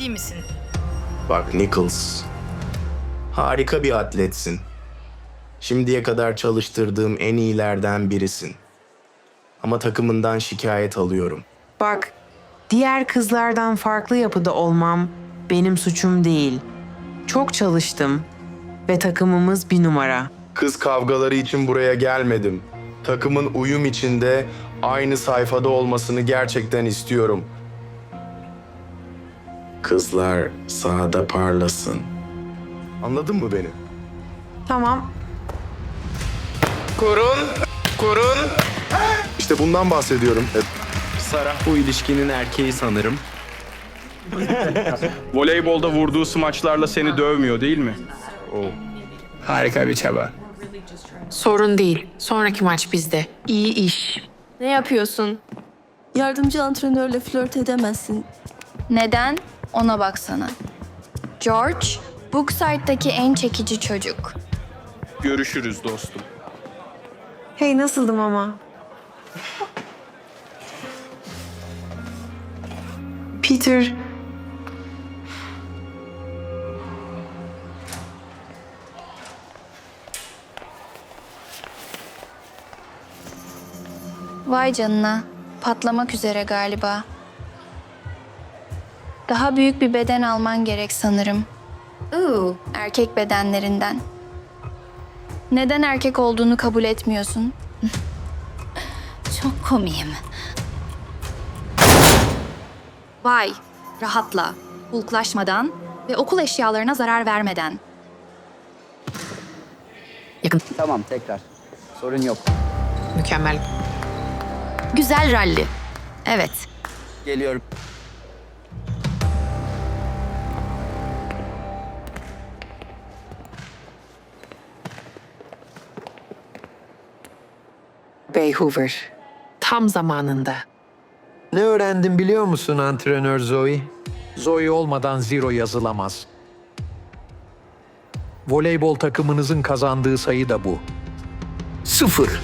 Ciddi misin? Bak Nichols, harika bir atletsin. Şimdiye kadar çalıştırdığım en iyilerden birisin. Ama takımından şikayet alıyorum. Bak, diğer kızlardan farklı yapıda olmam benim suçum değil. Çok çalıştım ve takımımız bir numara. Kız kavgaları için buraya gelmedim. Takımın uyum içinde aynı sayfada olmasını gerçekten istiyorum. Kızlar sahada parlasın. Anladın mı beni? Tamam, Kurun, kurun. İşte bundan bahsediyorum. E, Sara bu ilişkinin erkeği sanırım. Voleybolda vurduğu smaçlarla seni dövmüyor değil mi? Harika bir çaba. Sorun değil. Sonraki maç bizde. İyi iş. Ne yapıyorsun? Yardımcı antrenörle flört edemezsin. Neden? Ona baksana. George, Bookside'daki en çekici çocuk. Görüşürüz dostum. hey nasıldım ama? Peter, Vay canına, patlamak üzere galiba. Daha büyük bir beden alman gerek sanırım. Uuu, erkek bedenlerinden. Neden erkek olduğunu kabul etmiyorsun? Çok komiyim. Vay, rahatla. Hulklaşmadan ve okul eşyalarına zarar vermeden. Tamam tekrar. Sorun yok. Mükemmel. Güzel ralli. Evet. Geliyorum. Bay Hoover. Tam zamanında. Ne öğrendim biliyor musun antrenör Zoe? Zoe olmadan zero yazılamaz. Voleybol takımınızın kazandığı sayı da bu. Sıfır.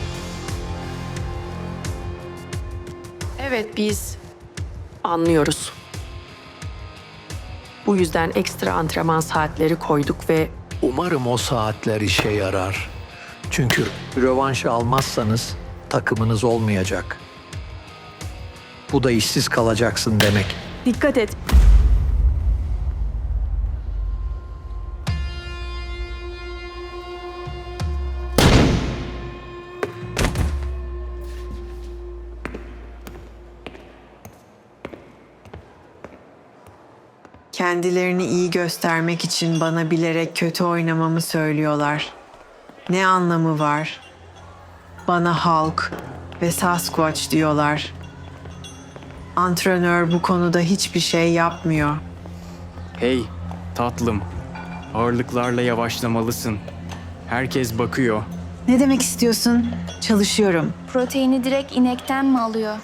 Evet biz anlıyoruz. Bu yüzden ekstra antrenman saatleri koyduk ve Umarım o saatler işe yarar. Çünkü rövanş almazsanız takımınız olmayacak. Bu da işsiz kalacaksın demek. Dikkat et. kendilerini iyi göstermek için bana bilerek kötü oynamamı söylüyorlar. Ne anlamı var? Bana Hulk ve Sasquatch diyorlar. Antrenör bu konuda hiçbir şey yapmıyor. Hey tatlım. Ağırlıklarla yavaşlamalısın. Herkes bakıyor. Ne demek istiyorsun? Çalışıyorum. Proteini direkt inekten mi alıyor?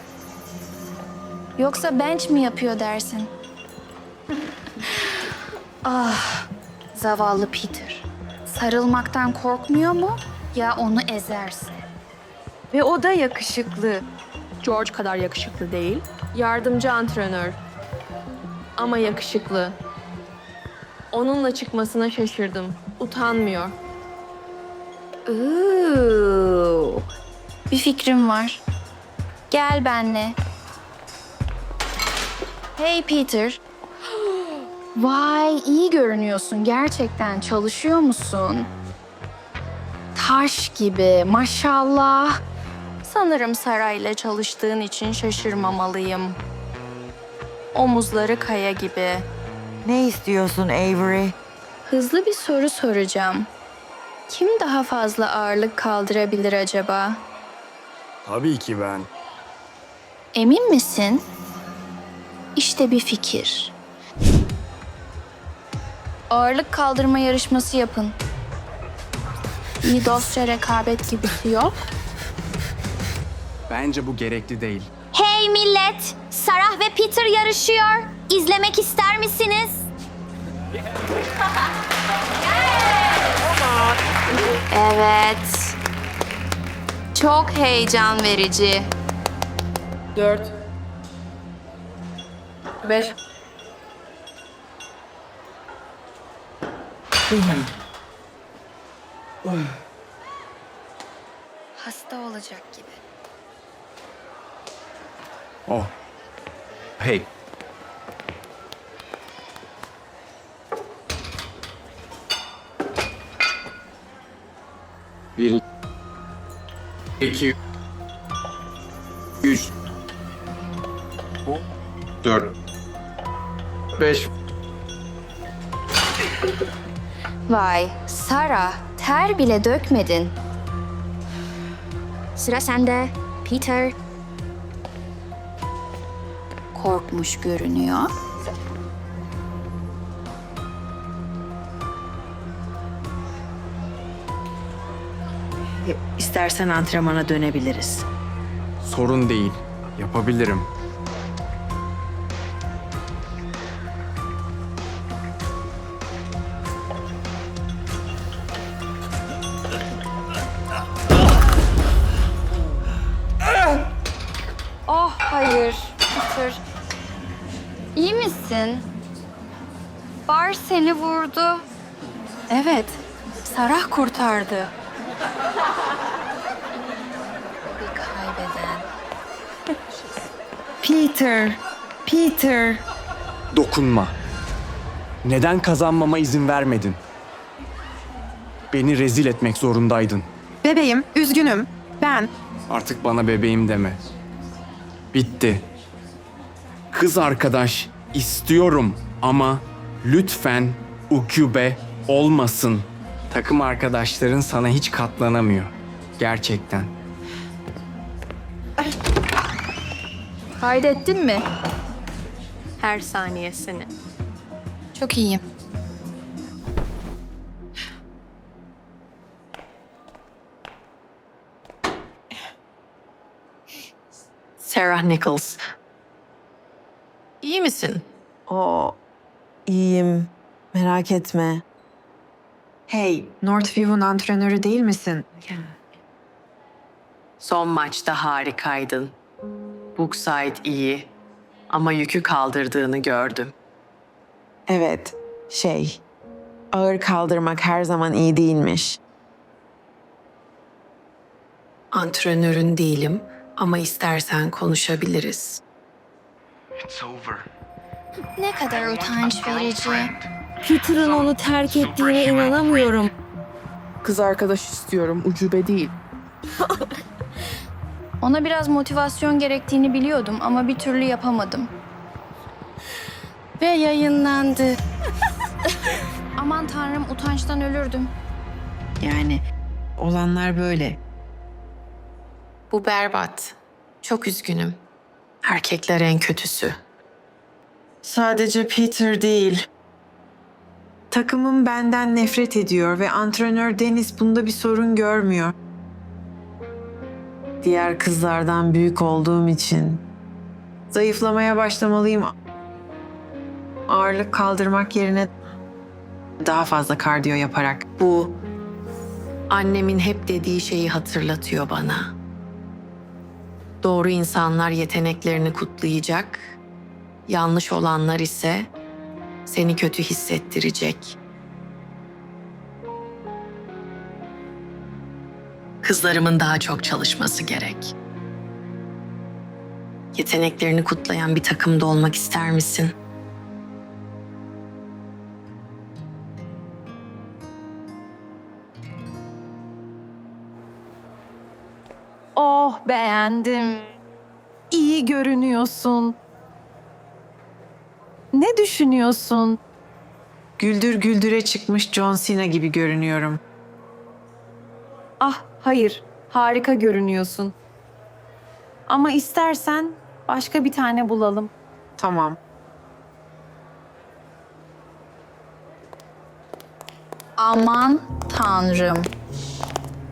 Yoksa bench mi yapıyor dersin? ah, zavallı Peter. Sarılmaktan korkmuyor mu? Ya onu ezerse? Ve o da yakışıklı. George kadar yakışıklı değil. Yardımcı antrenör. Ama yakışıklı. Onunla çıkmasına şaşırdım. Utanmıyor. Ooh. Bir fikrim var. Gel benle. Hey Peter. Vay iyi görünüyorsun gerçekten. Çalışıyor musun? Taş gibi maşallah. Sanırım sarayla çalıştığın için şaşırmamalıyım. Omuzları kaya gibi. Ne istiyorsun Avery? Hızlı bir soru soracağım. Kim daha fazla ağırlık kaldırabilir acaba? Tabii ki ben. Emin misin? İşte bir fikir. Ağırlık kaldırma yarışması yapın. İyi dostça rekabet gibisi yok. Bence bu gerekli değil. Hey millet! Sarah ve Peter yarışıyor. İzlemek ister misiniz? Evet. Çok heyecan verici. Dört. Beş. Hasta olacak gibi. Oh. Hey. Bir, iki, üç, dört, beş, Vay, Sara, ter bile dökmedin. Sıra sende, Peter. Korkmuş görünüyor. İstersen antrenmana dönebiliriz. sorun değil. Yapabilirim. Misin? Bar seni vurdu. Evet. Sarah kurtardı. Bir kaybeden. Peter, Peter. Dokunma. Neden kazanmama izin vermedin? Beni rezil etmek zorundaydın. Bebeğim, üzgünüm. Ben. Artık bana bebeğim deme. Bitti. Kız arkadaş istiyorum ama lütfen ukübe olmasın. Takım arkadaşların sana hiç katlanamıyor. Gerçekten. Kaydettin mi? Her saniyesini. Çok iyiyim. Sarah Nichols. İyi misin? O iyiyim. Merak etme. Hey, Northview'un antrenörü değil misin? Son maçta harikaydın. Brookside iyi ama yükü kaldırdığını gördüm. Evet, şey. Ağır kaldırmak her zaman iyi değilmiş. Antrenörün değilim ama istersen konuşabiliriz. Ne kadar utanç verici. Peter'ın onu terk ettiğine inanamıyorum. Kız arkadaş istiyorum, ucube değil. Ona biraz motivasyon gerektiğini biliyordum ama bir türlü yapamadım. Ve yayınlandı. Aman tanrım utançtan ölürdüm. Yani olanlar böyle. Bu berbat. Çok üzgünüm. Erkekler en kötüsü. Sadece Peter değil. Takımım benden nefret ediyor ve antrenör Deniz bunda bir sorun görmüyor. Diğer kızlardan büyük olduğum için zayıflamaya başlamalıyım. Ağırlık kaldırmak yerine daha fazla kardiyo yaparak. Bu annemin hep dediği şeyi hatırlatıyor bana. Doğru insanlar yeteneklerini kutlayacak, yanlış olanlar ise seni kötü hissettirecek. Kızlarımın daha çok çalışması gerek. Yeteneklerini kutlayan bir takımda olmak ister misin? Beğendim. İyi görünüyorsun. Ne düşünüyorsun? Güldür güldüre çıkmış John Cena gibi görünüyorum. Ah hayır, harika görünüyorsun. Ama istersen başka bir tane bulalım. Tamam. Aman tanrım.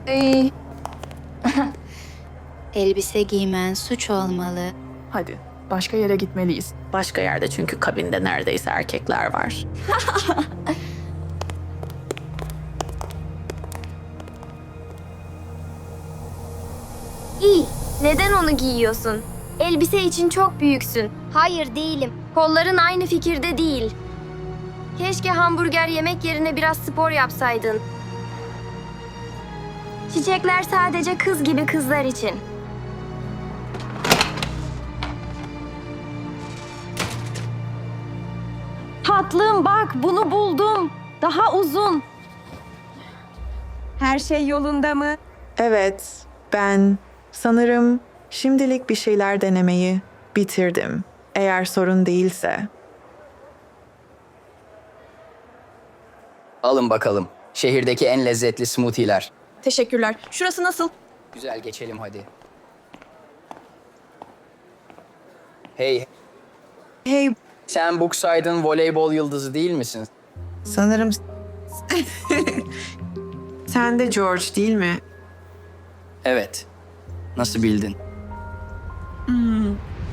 Ey. Elbise giymen suç olmalı. Hadi, başka yere gitmeliyiz. Başka yerde çünkü kabinde neredeyse erkekler var. İyi, neden onu giyiyorsun? Elbise için çok büyüksün. Hayır değilim. Kolların aynı fikirde değil. Keşke hamburger yemek yerine biraz spor yapsaydın. Çiçekler sadece kız gibi kızlar için. Tatlım bak bunu buldum. Daha uzun. Her şey yolunda mı? Evet, ben sanırım şimdilik bir şeyler denemeyi bitirdim. Eğer sorun değilse. Alın bakalım. Şehirdeki en lezzetli smoothie'ler. Teşekkürler. Şurası nasıl? Güzel geçelim hadi. Hey, Hey, sen Bookside'ın voleybol yıldızı değil misin? sanırım... Sen de George değil mi? Evet. Nasıl bildin?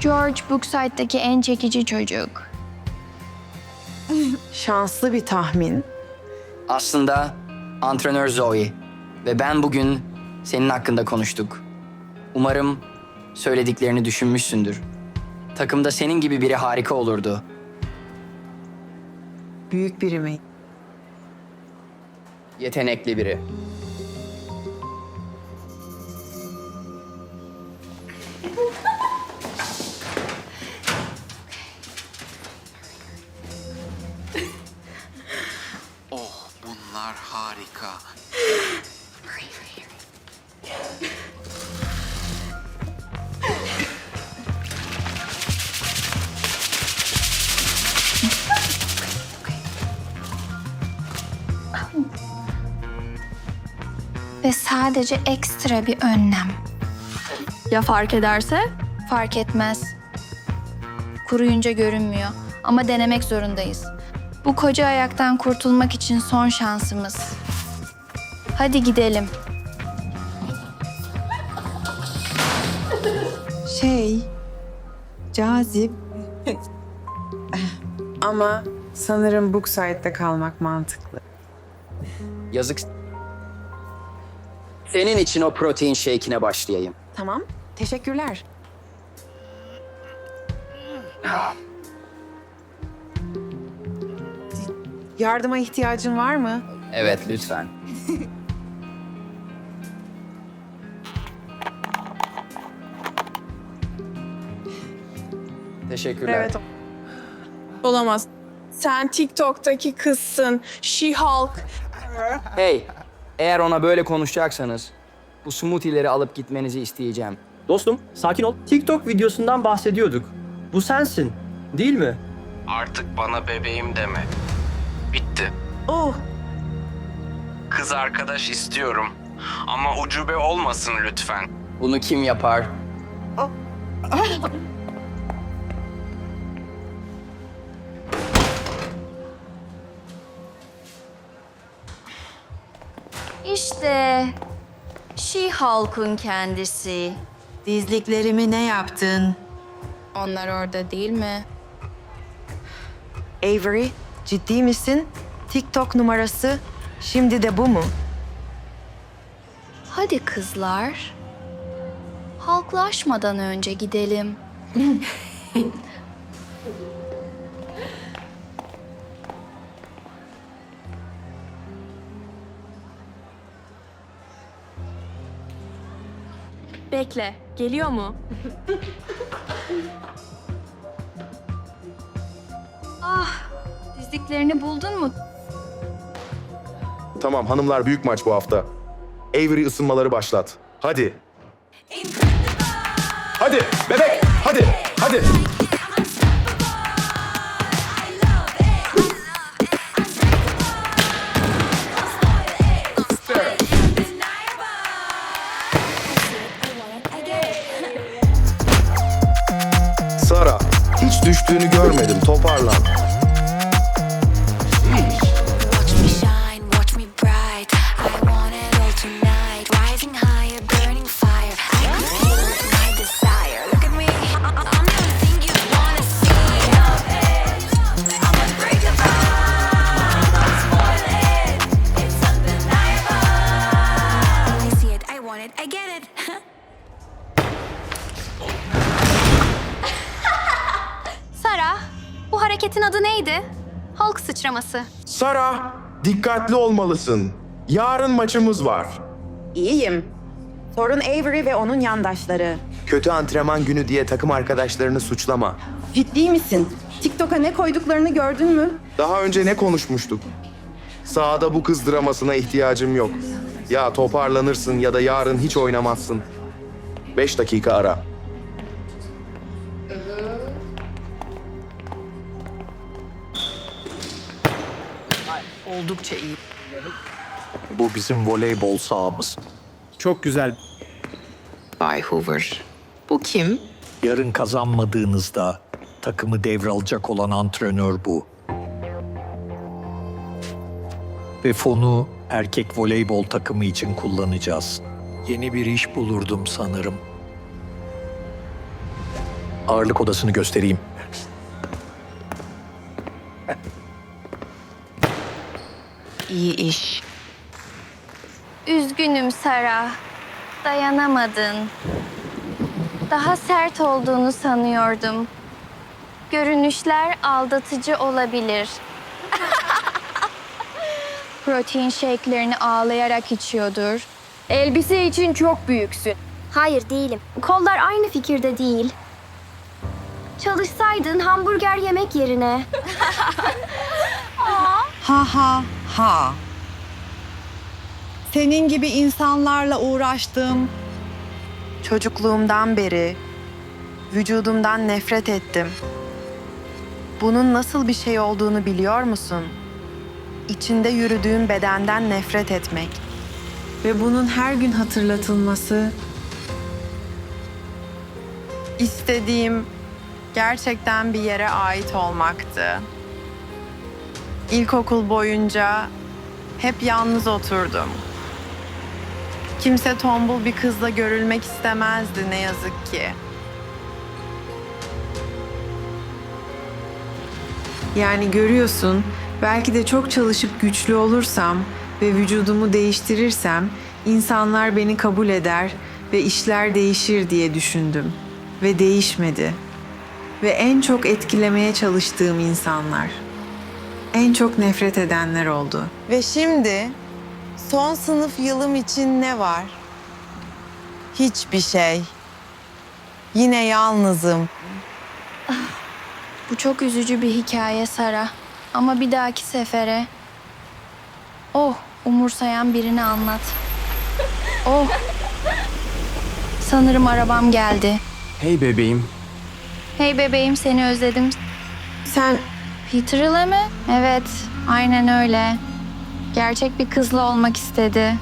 George Bookside'daki en çekici çocuk. Şanslı bir tahmin. Aslında antrenör Zoe ve ben bugün senin hakkında konuştuk. Umarım söylediklerini düşünmüşsündür. Takımda senin gibi biri harika olurdu. Büyük biri mi? Yetenekli biri. Sadece ekstra bir önlem. Ya fark ederse? Fark etmez. Kuruyunca görünmüyor ama denemek zorundayız. Bu koca ayaktan kurtulmak için son şansımız. Hadi gidelim. Şey, cazip. Ama sanırım Bookside'de kalmak mantıklı. Yazık. Senin için o protein shake'ine başlayayım. Tamam, teşekkürler. Yardıma ihtiyacın var mı? Evet, lütfen. Teşekkürler. Olamaz. Sen TikTok'taki kızsın. She-Hulk. Hey, eğer ona böyle konuşacaksanız bu smoothie'leri alıp gitmenizi isteyeceğim. Dostum sakin ol. TikTok videosundan bahsediyorduk. Bu sensin, değil mi? Artık bana bebeğim deme. Bitti. Oh, Kız arkadaş istiyorum. Ama ucube olmasın lütfen. Bunu kim yapar? İşte She-Hulk'un kendisi. dizliklerimi ne yaptın? Onlar orada değil mi? Avery, ciddi misin? TikTok numarası şimdi de bu mu? Hadi kızlar. Halklaşmadan önce gidelim. Bekle. Geliyor mu? Dizliklerini buldun mu? Tamam hanımlar büyük maç bu hafta. Avery ısınmaları başlat. Hadi. Hadi bebek hadi hadi. Sara, dikkatli olmalısın. Yarın maçımız var. İyiyim. Sorun Avery ve onun yandaşları. Kötü antrenman günü diye takım arkadaşlarını suçlama. Ciddi misin? TikTok'a ne koyduklarını gördün mü? Daha önce ne konuşmuştuk? Sahada bu kız dramasına ihtiyacım yok. Ya toparlanırsın ya da yarın hiç oynamazsın. Beş dakika ara. Oldukça iyi. Bu bizim voleybol sahamız. Çok güzel. Bay Hoover. Bu kim? Yarın kazanmadığınızda takımı devralacak olan antrenör bu. Ve fonu erkek voleybol takımı için kullanacağız. Yeni bir iş bulurdum sanırım. Ağırlık odasını göstereyim. İyi iş. Üzgünüm Sara. Dayanamadın. Daha sert olduğunu sanıyordum. Görünüşler aldatıcı olabilir. Protein shake'lerini ağlayarak içiyordur. Elbise için çok büyüksün. Hayır değilim. Kollar aynı fikirde değil. Çalışsaydın hamburger yemek yerine. Ha ha ha. Senin gibi insanlarla uğraştım. Çocukluğumdan beri vücudumdan nefret ettim. Bunun nasıl bir şey olduğunu biliyor musun? İçinde yürüdüğün bedenden nefret etmek. Ve bunun her gün hatırlatılması İstediğim gerçekten bir yere ait olmaktı. İlkokul boyunca hep yalnız oturdum. Kimse tombul bir kızla görülmek istemezdi ne yazık ki. Yani görüyorsun, belki de çok çalışıp güçlü olursam ve vücudumu değiştirirsem insanlar beni kabul eder ve işler değişir diye düşündüm. Ve değişmedi. Ve en çok etkilemeye çalıştığım insanlar. En çok nefret edenler oldu. Ve şimdi son sınıf yılım için ne var? Hiçbir şey. Yine yalnızım. Bu çok üzücü bir hikaye Sara. Ama bir dahaki sefere... Oh, umursayan birini anlat. Oh. Sanırım arabam geldi. Hey bebeğim. Hey bebeğim seni özledim. Sen Peter ile mi? Evet, aynen öyle. Gerçek bir kızla olmak istedi.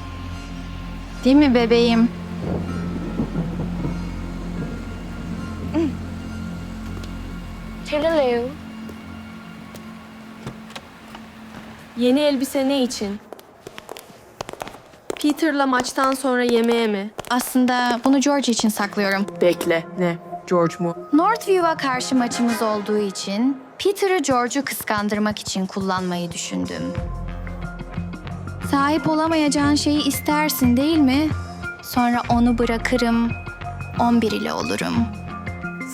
Değil mi bebeğim? Yeni elbise ne için? Peter'la maçtan sonra yemeğe mi? Aslında bunu George için saklıyorum. Bekle. Ne? George mu? Northview'a karşı maçımız olduğu için Peter'ı George'u kıskandırmak için kullanmayı düşündüm. Sahip olamayacağın şeyi istersin değil mi? Sonra onu bırakırım, 11 ile olurum.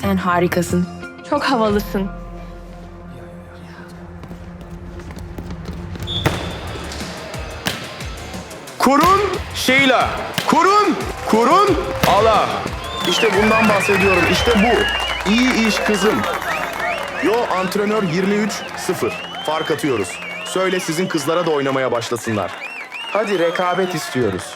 Sen harikasın. Çok havalısın. Kurun Sheila. Kurun. Kurun. Ala. İşte bundan bahsediyorum. İşte bu. İyi iş kızım. Yo antrenör 23-0. Fark atıyoruz. Söyle sizin kızlara da oynamaya başlasınlar. Hadi rekabet istiyoruz.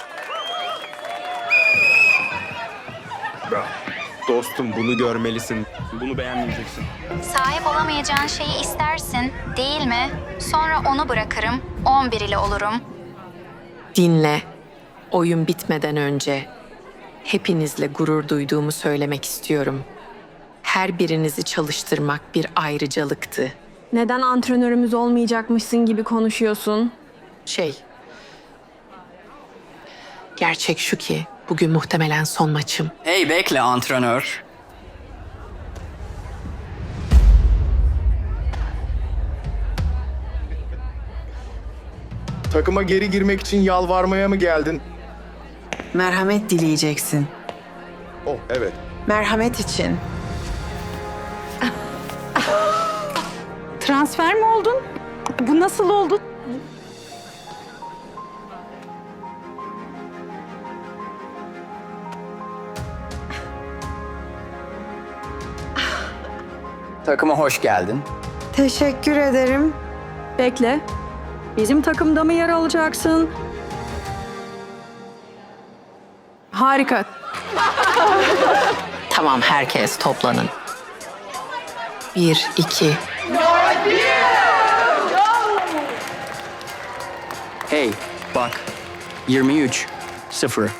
Dostum bunu görmelisin. Bunu beğenmeyeceksin. Sahip olamayacağın şeyi istersin değil mi? Sonra onu bırakırım, 11 ile olurum. Dinle. Oyun bitmeden önce hepinizle gurur duyduğumu söylemek istiyorum. Her birinizi çalıştırmak bir ayrıcalıktı. Neden antrenörümüz olmayacakmışsın gibi konuşuyorsun? Şey... Gerçek şu ki bugün muhtemelen son maçım. Hey bekle antrenör. Takıma geri girmek için yalvarmaya mı geldin? merhamet dileyeceksin. Oh evet. Merhamet için. Transfer mi oldun? Bu nasıl oldu? Takıma hoş geldin. Teşekkür ederim. Bekle. Bizim takımda mı yer alacaksın? Harika. Tamam herkes toplanın. Bir, iki. Hey, bak. 23 0.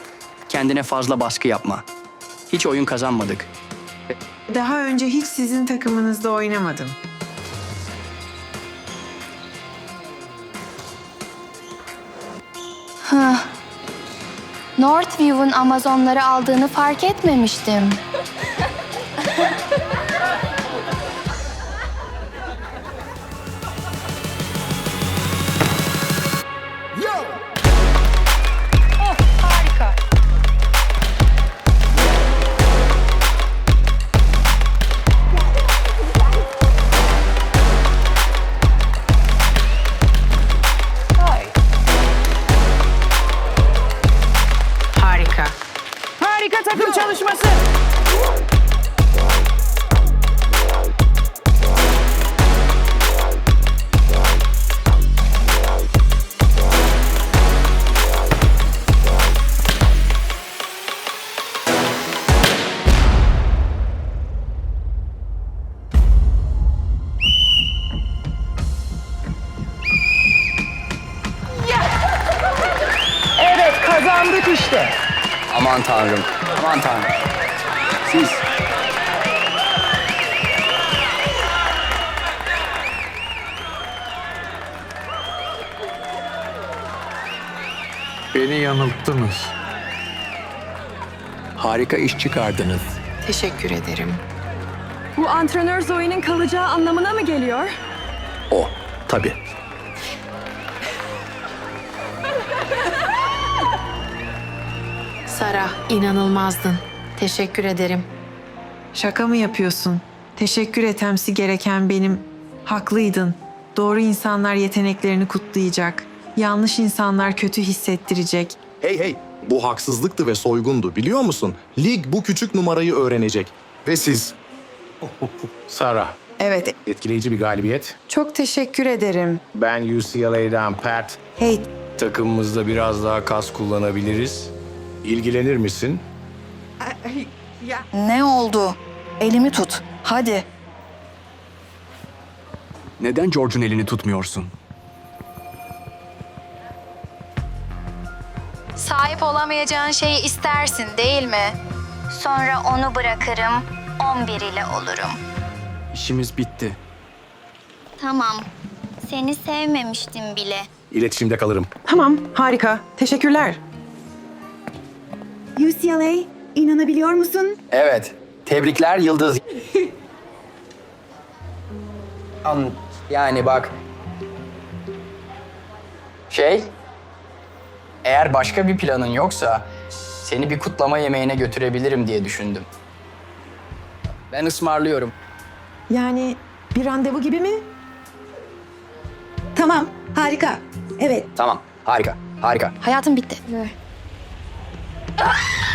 Kendine fazla baskı yapma. Hiç oyun kazanmadık. Daha önce hiç sizin takımınızda oynamadım. Hıh. Northview'un Amazonları aldığını fark etmemiştim. Tanrım. Aman tanrım. Siz. Beni yanılttınız. Harika iş çıkardınız. Teşekkür ederim. Bu antrenör Zoe'nin kalacağı anlamına mı geliyor? O, tabii. İnanılmazdın. Teşekkür ederim. Şaka mı yapıyorsun? Teşekkür etemsi gereken benim. Haklıydın. Doğru insanlar yeteneklerini kutlayacak. Yanlış insanlar kötü hissettirecek. Hey hey, bu haksızlıktı ve soygundu biliyor musun? Lig bu küçük numarayı öğrenecek. Ve siz... Sara, Evet, etkileyici bir galibiyet. çok teşekkür ederim. Ben UCLA'dan Pat. Hey, Takımımızda biraz daha kas kullanabiliriz. İlgilenir misin? Ne oldu? Elimi tut. Hadi. Neden George'un elini tutmuyorsun? Sahip olamayacağın şeyi istersin değil mi? Sonra onu bırakırım, 11 ile olurum. İşimiz bitti. Tamam. Seni sevmemiştim bile. İletişimde kalırım. tamam, harika. Teşekkürler. UCLA, inanabiliyor musun? Evet. Tebrikler Yıldız. An- yani bak. Şey, eğer başka bir planın yoksa seni bir kutlama yemeğine götürebilirim diye düşündüm. Ben ısmarlıyorum. Yani bir randevu gibi mi? Tamam, harika. Evet. Tamam, harika, harika. Hayatım bitti. Ah!